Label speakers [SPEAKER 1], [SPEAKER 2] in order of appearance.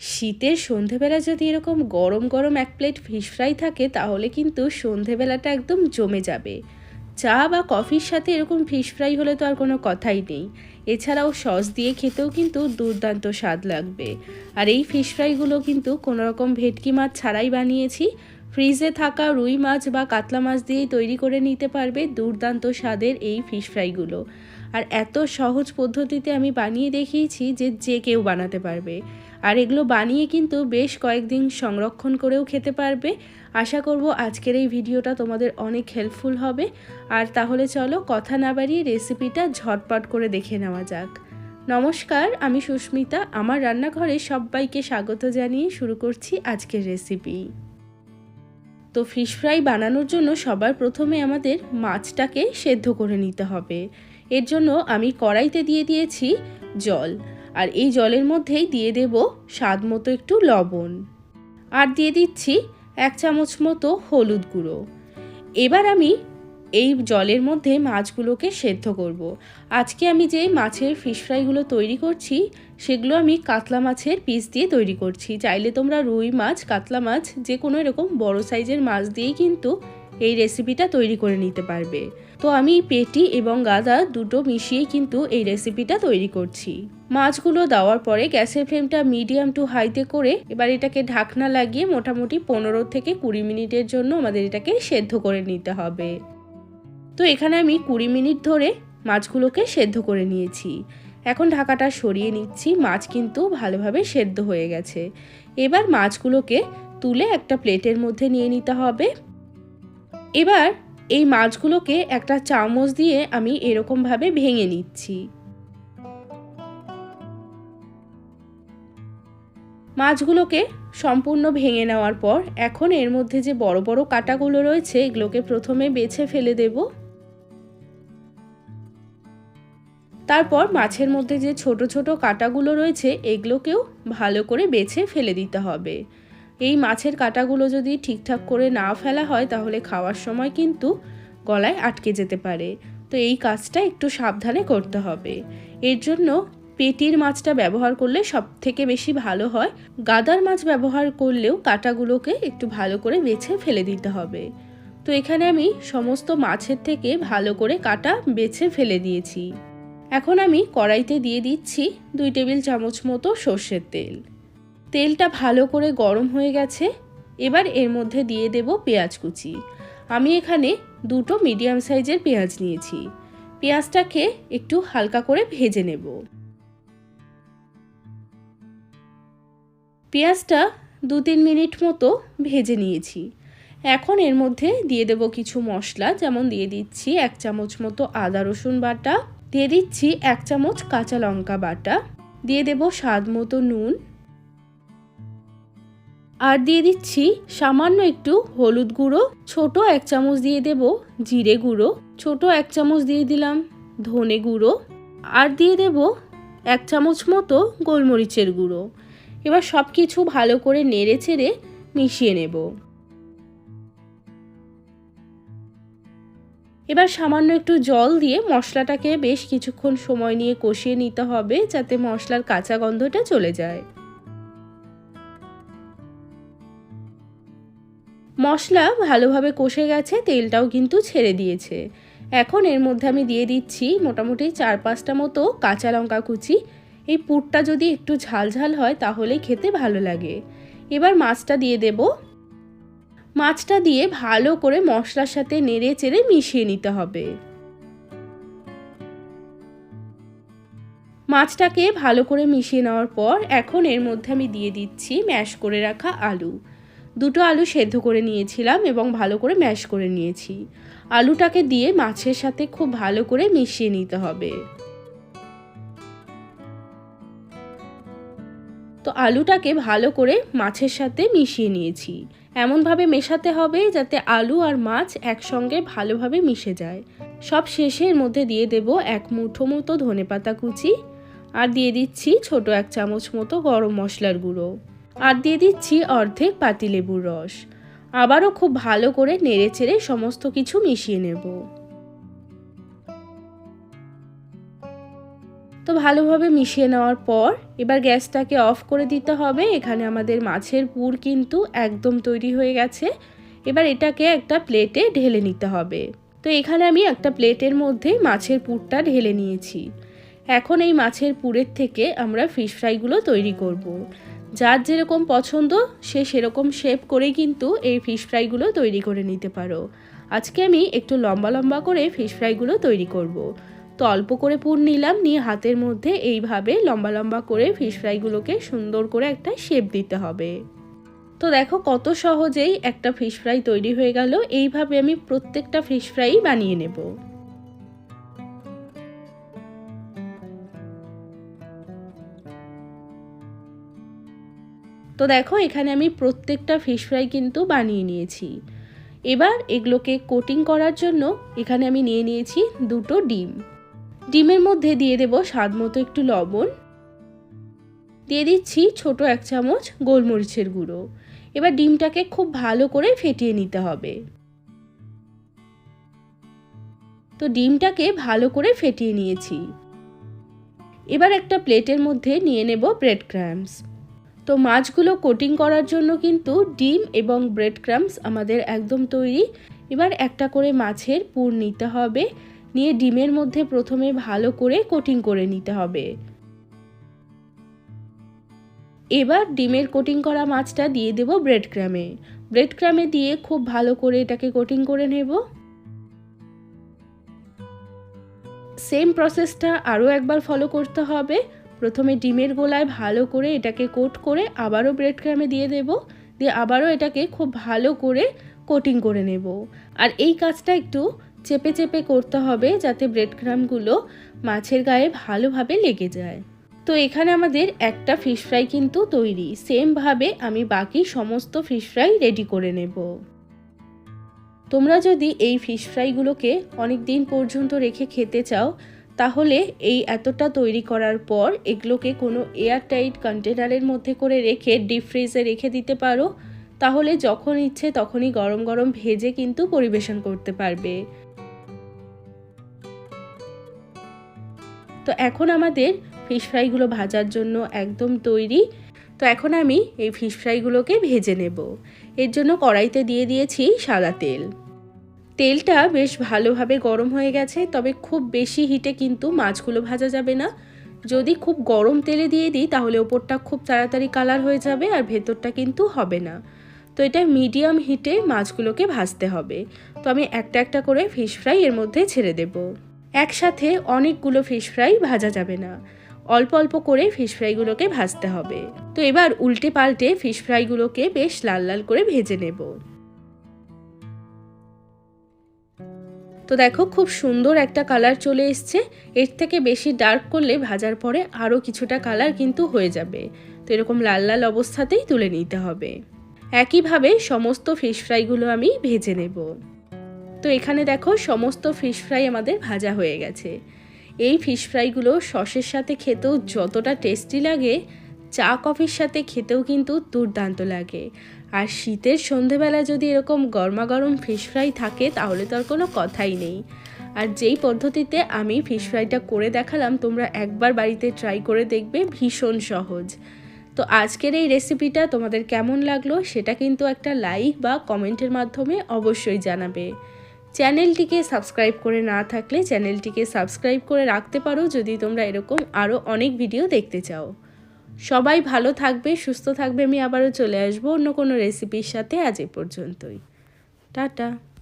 [SPEAKER 1] শীতের সন্ধেবেলা যদি এরকম গরম গরম এক প্লেট ফিশ ফ্রাই থাকে, তাহলে কিন্তু সন্ধেবেলাটা একদম জমে যাবে। চা বা কফির সাথে এরকম ফিশ ফ্রাই হলে তো আর কোনো কথাই নেই। এছাড়াও সস দিয়ে খেতেও কিন্তু দুর্দান্ত স্বাদ লাগবে। আর এই ফিশ ফ্রাইগুলো কিন্তু কোনো রকম ভেটকি মাছ ছাড়াই বানিয়েছি। ফ্রিজে থাকা রুই মাছ বা কাতলা মাছ দিয়েই তৈরি করে নিতে পারবে দুর্দান্ত স্বাদের এই ফিশ ফ্রাইগুলো আর এত সহজ পদ্ধতিতে আমি বানিয়ে দেখিয়েছি যে যে কেউ বানাতে পারবে। আর এগুলো বানিয়ে কিন্তু বেশ কয়েকদিন সংরক্ষণ করেও খেতে পারবে। আশা করব আজকের এই ভিডিওটা তোমাদের অনেক হেল্পফুল হবে। আর তাহলে চলো কথা না বাড়িয়ে রেসিপিটা ঝটপট করে দেখে নেওয়া যাক। নমস্কার, আমি সুস্মিতা। আমার রান্নাঘরে সবাইকে স্বাগত জানিয়ে শুরু করছি আজকের রেসিপি তো ফিশ ফ্রাই বানানোর জন্য সবার প্রথমে আমাদের মাছটাকে সেদ্ধ করে নিতে হবে। এর জন্য আমি কড়াইতে দিয়ে দিয়েছি জল। আর এই জলের মধ্যেই দিয়ে দেব স্বাদ মতো একটু লবণ। আর দিয়ে দিচ্ছি এক চামচ মতো হলুদ গুঁড়ো। এবার আমি এই জলের মধ্যে মাছগুলোকে সেদ্ধ করব। আজকে আমি যে মাছের ফিশ ফ্রাইগুলো তৈরি করছি, সেগুলো আমি কাতলা মাছের পিস দিয়ে তৈরি করছি। চাইলে তোমরা রুই মাছ, কাতলা মাছ যে কোনো এরকম বড় সাইজের মাছ দিয়েই কিন্তু এই রেসিপিটা তৈরি করে নিতে পারবে। তো আমি পেটি এবং গাদা দুটো মিশিয়ে কিন্তু এই রেসিপিটা তৈরি করছি। মাছগুলো দেওয়ার পরে গ্যাসের ফ্লেমটা মিডিয়াম টু হাইতে করে এবার এটাকে ঢাকনা লাগিয়ে মোটামুটি পনেরো থেকে কুড়ি মিনিটের জন্য আমাদের এটাকে সেদ্ধ করে নিতে হবে। তো এখানে আমি কুড়ি মিনিট ধরে মাছগুলোকে সেদ্ধ করে নিয়েছি। এখন ঢাকাটা সরিয়ে নিচ্ছি, মাছ কিন্তু ভালোভাবে সেদ্ধ হয়ে গেছে। এবার মাছগুলোকে তুলে একটা প্লেটের মধ্যে নিয়ে নিতে হবে। এবার এই মাছগুলোকে একটা চামচ দিয়ে আমি এরকমভাবে ভেঙে নিচ্ছি। মাছগুলোকে সম্পূর্ণ ভেঙে নেওয়ার পর এখন এর মধ্যে যে বড় বড় কাটাগুলো রয়েছে, এগুলোকে প্রথমে বেছে ফেলে দেব। তারপর মাছের মধ্যে যে ছোট ছোট কাটাগুলো রয়েছে, এগুলোকেও ভালো করে বেছে ফেলে দিতে হবে। এই মাছের কাটাগুলো যদি ঠিকঠাক করে না ফেলা হয়, তাহলে খাওয়ার সময় কিন্তু গলায় আটকে যেতে পারে। তো এই কাজটা একটু সাবধানে করতে হবে। এর জন্য পেটির মাছটা ব্যবহার করলে সব থেকে বেশি ভালো হয়। গাদার মাছ ব্যবহার করলেও কাটাগুলোকে একটু ভালো করে বেছে ফেলে দিতে হবে। তো এখানে আমি সমস্ত মাছের থেকে ভালো করে কাটা বেছে ফেলে দিয়েছি। এখন আমি কড়াইতে দিয়ে দিচ্ছি দুই টেবিল চামচ মতো সর্ষের তেল। তেলটা ভালো করে গরম হয়ে গেছে, এবার এর মধ্যে দিয়ে দেব পেঁয়াজ কুচি। আমি এখানে দুটো মিডিয়াম সাইজের পেঁয়াজ নিয়েছি। পেঁয়াজটাকে একটু হালকা করে ভেজে নেব। পেঁয়াজটা দু তিন মিনিট মতো ভেজে নিয়েছি। এখন এর মধ্যে দিয়ে দেব কিছু মশলা, যেমন দিয়ে দিচ্ছি এক চামচ মতো আদা রসুন বাটা, দিয়ে দিচ্ছি এক চামচ কাঁচা লঙ্কা বাটা, দিয়ে দেব স্বাদ মতো নুন আর দিয়ে দিচ্ছি সামান্য একটু হলুদ গুঁড়ো, ছোট এক চামচ দিয়ে দেব জিরে গুঁড়ো, ছোট এক চামচ দিয়ে দিলাম ধনে গুঁড়ো, আর দিয়ে দেব এক চামচ মতো গোলমরিচের গুঁড়ো। এবার সব কিছু ভালো করে নেড়ে চেড়ে মিশিয়ে নেব। এবার সামান্য একটু জল দিয়ে মশলাটাকে বেশ কিছুক্ষণ সময় নিয়ে কষিয়ে নিতে হবে যাতে মশলার কাঁচা গন্ধটা চলে যায়। মশলা ভালোভাবে কষে গেছে, তেলটাও কিন্তু ছেড়ে দিয়েছে। এখন এর মধ্যে আমি দিয়ে দিচ্ছি মোটামুটি চার পাঁচটা মতো কাঁচা লঙ্কা কুচি। এই পুরটা যদি একটু ঝাল ঝাল হয় তাহলে খেতে ভালো লাগে। এবার মাছটা দিয়ে দেব। মাছটা দিয়ে ভালো করে মশলার সাথে নেড়ে চেড়ে মিশিয়ে নিতে হবে। মাছটাকে ভালো করে মিশিয়ে নেওয়ার পর এখন এর মধ্যে আমি দিয়ে দিচ্ছি ম্যাশ করে রাখা আলু। দুটো আলু সেদ্ধ করে নিয়েছিলাম এবং ভালো করে ম্যাশ করে নিয়েছি। আলুটাকে দিয়ে মাছের সাথে খুব ভালো করে মিশিয়ে নিতে হবে। তো আলুটাকে ভালো করে মাছের সাথে মিশিয়ে নিয়েছি। এমনভাবে মেশাতে হবে যাতে আলু আর মাছ একসঙ্গে ভালোভাবে মিশে যায়। সব শেষের মধ্যে দিয়ে দেব এক মুঠো মতো ধনে পাতা কুচি আর দিয়ে দিচ্ছি ছোট এক চামচ মতো গরম মশলার গুঁড়ো। আর দিয়ে দিচ্ছি অর্ধেক পাতিলেবুর রস। আবারও খুব ভালো করে নেড়ে চেড়ে সমস্ত কিছু মিশিয়ে নেব। তো ভালোভাবে মিশিয়ে নেওয়ার পর এবার গ্যাসটাকে অফ করে দিতে হবে। এখানে আমাদের মাছের পুর কিন্তু একদম তৈরি হয়ে গেছে। এবার এটাকে একটা প্লেটে ঢেলে নিতে হবে। তো এখানে আমি একটা প্লেটের মধ্যে মাছের পুরটা ঢেলে নিয়েছি। এখন এই মাছের পুরের থেকে আমরা ফিশ ফ্রাইগুলো তৈরি করব। যার যেরকম পছন্দ, সে সেরকম শেপ করেই কিন্তু এই ফিশ ফ্রাইগুলো তৈরি করে নিতে পারো। আজকে আমি একটু লম্বা লম্বা করে ফিশ ফ্রাইগুলো তৈরি করব। তো অল্প করে পুর নিলাম, নিয়ে হাতের মধ্যে এইভাবে লম্বা লম্বা করে ফিশ ফ্রাইগুলোকে সুন্দর করে একটা শেপ দিতে হবে। তো দেখো কত সহজেই একটা ফিশ ফ্রাই তৈরি হয়ে গেল, এইভাবে আমি প্রত্যেকটা ফিশ ফ্রাই বানিয়ে নেব। তো দেখো, এখানে আমি প্রত্যেকটা ফিশ ফ্রাই কিন্তু বানিয়ে নিয়েছি। এবার এগুলোকে কোটিং করার জন্য এখানে আমি নিয়ে নিয়েছি দুটো ডিম। ডিমের মধ্যে দিয়ে দেব স্বাদ মতো একটু লবণ। দিয়ে দিচ্ছি ছোট এক চামচ গোলমরিচের গুঁড়ো। এবার ডিমটাকে খুব ভালো করে ফেটিয়ে নিতে হবে। তো ডিমটাকে ভালো করে ফেটিয়ে নিয়েছি। এবার একটা প্লেটের মধ্যে নিয়ে নেব ব্রেড ক্র্যাম্পস তো মাছগুলো কোটিং করার জন্য কিন্তু ডিম এবং ব্রেড ক্রামস আমাদের একদম তৈরি। এবার একটা করে মাছের পুর নিতে হবে। নিয়ে ডিমের মধ্যে প্রথমে ভালো করে কোটিং করে নিতে হবে। এবার ডিমের কোটিং করা মাছটা দিয়ে দেব ব্রেড ক্রামে ব্রেড ক্রামে দিয়ে খুব ভালো করে এটাকে কোটিং করে নেব। সেম প্রসেসটা আরও একবার ফলো করতে হবে। প্রথমে ডিমের গোলায় ভালো করে এটাকে কোট করে আবারও ব্রেড ক্রামে দিয়ে দেব। দিয়ে আবারও এটাকে খুব ভালো করে কোটিং করে নেব। আর এই কাজটা একটু চেপে চেপে করতে হবে যাতে ব্রেড ক্রামগুলো মাছের গায়ে ভালোভাবে লেগে যায়। তো এখানে আমাদের একটা ফিশ ফ্রাই কিন্তু তৈরি। সেমভাবে আমি বাকি সমস্ত ফিশ ফ্রাই রেডি করে নেব। তোমরা যদি এই ফিশ ফ্রাইগুলোকে অনেক দিন পর্যন্ত রেখে খেতে চাও তাহলে এই এতটা তৈরি করার পর এগুলোকে কোনো এয়ারটাইট কন্টেনারের মধ্যে করে রেখে ডিপ ফ্রিজে রেখে দিতে পারো। তাহলে যখন ইচ্ছে তখনই গরম গরম ভেজে কিন্তু পরিবেশন করতে পারবে। তো এখন আমাদের ফিশ ফ্রাইগুলো ভাজার জন্য একদম তৈরি। তো এখন আমি এই ফিশ ফ্রাইগুলোকে ভেজে নেব। এর জন্য কড়াইতে দিয়ে দিয়েছি সাদা তেল। তেলটা বেশ ভালোভাবে গরম হয়ে গেছে, তবে খুব বেশি হিটে কিন্তু মাছগুলো ভাজা যাবে না। যদি খুব গরম তেলে দিয়ে দিই, তাহলে ওপরটা খুব তাড়াতাড়ি কালার হয়ে যাবে আর ভেতরটা কিন্তু হবে না। তো এটা মিডিয়াম হিটে মাছগুলোকে ভাজতে হবে। তো আমি একটা একটা করে ফিশ ফ্রাই এর মধ্যে ছেড়ে দেব। একসাথে অনেকগুলো ফিশ ফ্রাই ভাজা যাবে না। অল্প অল্প করে ফিশ ফ্রাইগুলোকে ভাজতে হবে। তো এবার উল্টে পাল্টে ফিশ ফ্রাইগুলোকে বেশ লাল লাল করে ভেজে নেব। তো দেখো, খুব সুন্দর একটা কালার চলে এসছে। এর থেকে বেশি ডার্ক করলে ভাজার পরে আরও কিছুটা কালার কিন্তু হয়ে যাবে। তো এরকম লাল লাল অবস্থাতেই তুলে নিতে হবে। একইভাবে সমস্ত ফিশ ফ্রাইগুলো আমি ভেজে নেব। তো এখানে দেখো, সমস্ত ফিশ ফ্রাই আমাদের ভাজা হয়ে গেছে। এই ফিশ ফ্রাইগুলো সসের সাথে খেতেও যতটা টেস্টি লাগে, চা কফির সাথে খেতেও কিন্তু দুর্দান্ত লাগে। আর শীতের সন্ধেবেলা যদি এরকম গরমা গরম ফিশ ফ্রাই থাকে, তাহলে তো আর কোনো কথাই নেই। আর যেই পদ্ধতিতে আমি ফিশ ফ্রাইটা করে দেখালাম, তোমরা একবার বাড়িতে ট্রাই করে দেখবে, ভীষণ সহজ। তো আজকের এই রেসিপিটা তোমাদের কেমন লাগল, সেটা কিন্তু একটা লাইক বা কমেন্টের মাধ্যমে অবশ্যই জানাবে। চ্যানেলটিকে সাবস্ক্রাইব করে না থাকলে, চ্যানেলটিকে সাবস্ক্রাইব করে রাখতে পারো যদি তোমরা এরকম আরও অনেক ভিডিও দেখতে চাও। সবাই ভালো থাকবে, সুস্থ থাকবে, আমি আবারও চলে আসব অন্য কোনো রেসিপির সাথে আজ এ পর্যন্তই। টাটা।